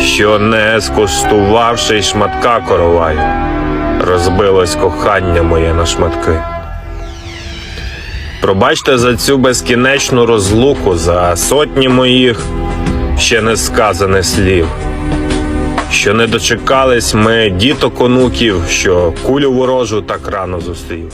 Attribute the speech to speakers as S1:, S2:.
S1: що не скуштувавши й шматка короваю, розбилось кохання моє на шматки. Пробачте за цю безкінечну розлуку, за сотні моїх ще не сказаних слів, що не дочекались ми діток онуків, що кулю ворожу так рано зустрів.